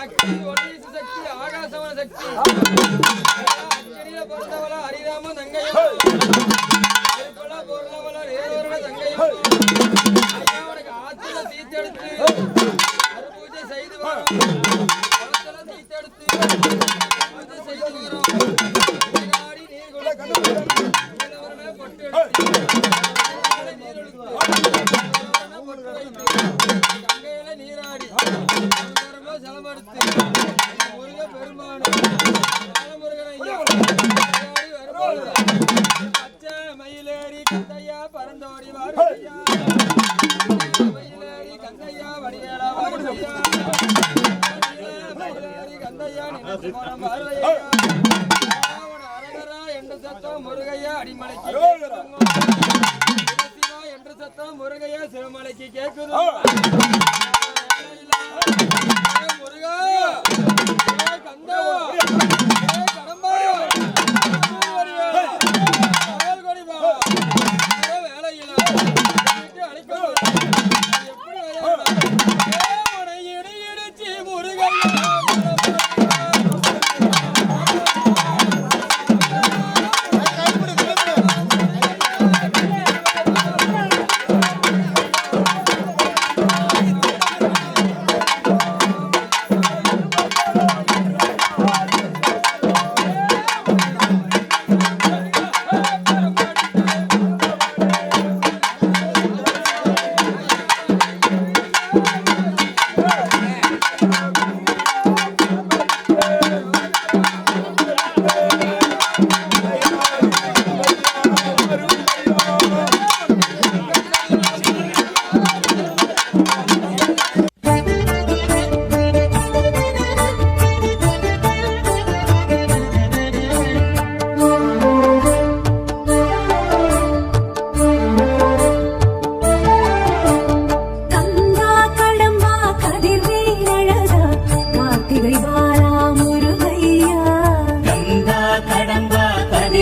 அக்னி ஒட்டீசு சக்தி ஆகாசவன சக்தி. அக்னியில பிறந்தவள ஹரிராம தங்கையும் பொருளவள ஏதோ தங்கையும் என்று சத்தம் முருகையா அடிமலைக்கு என்று சத்தம் முருகையா சிவமலைக்கு கேட்குது.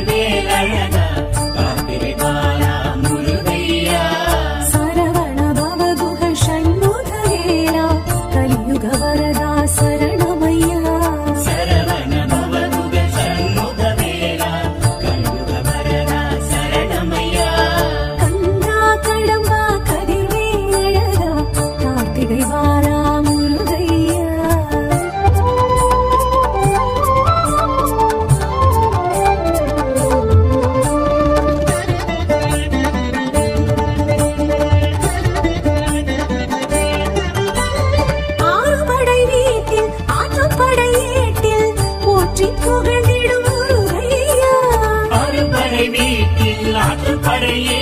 வேலழகா படையே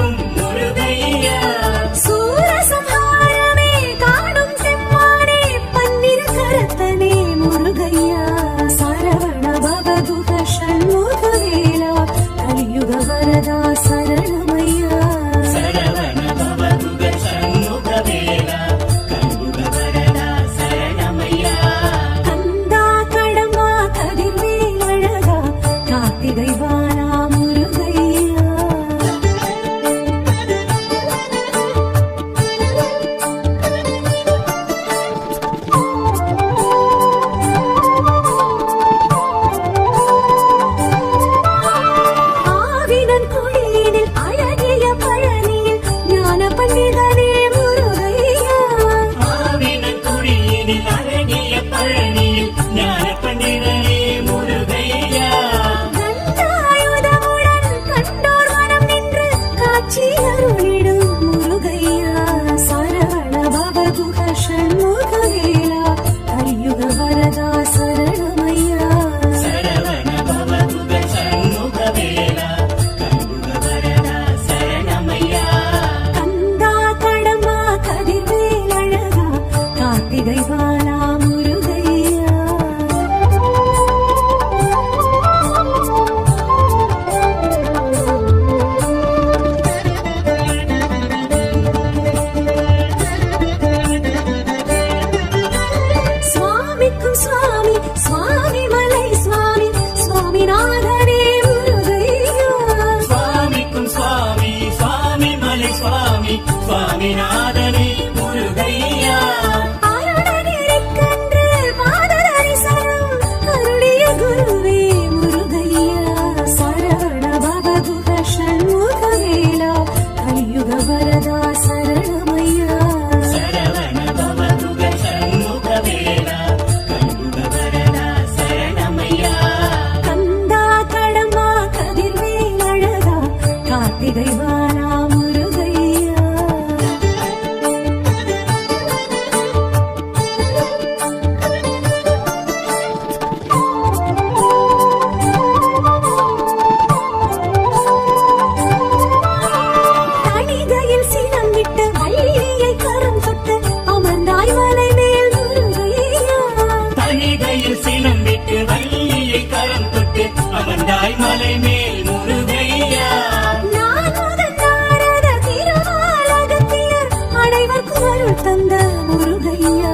எனக்கு அருள் தந்த முருகையா.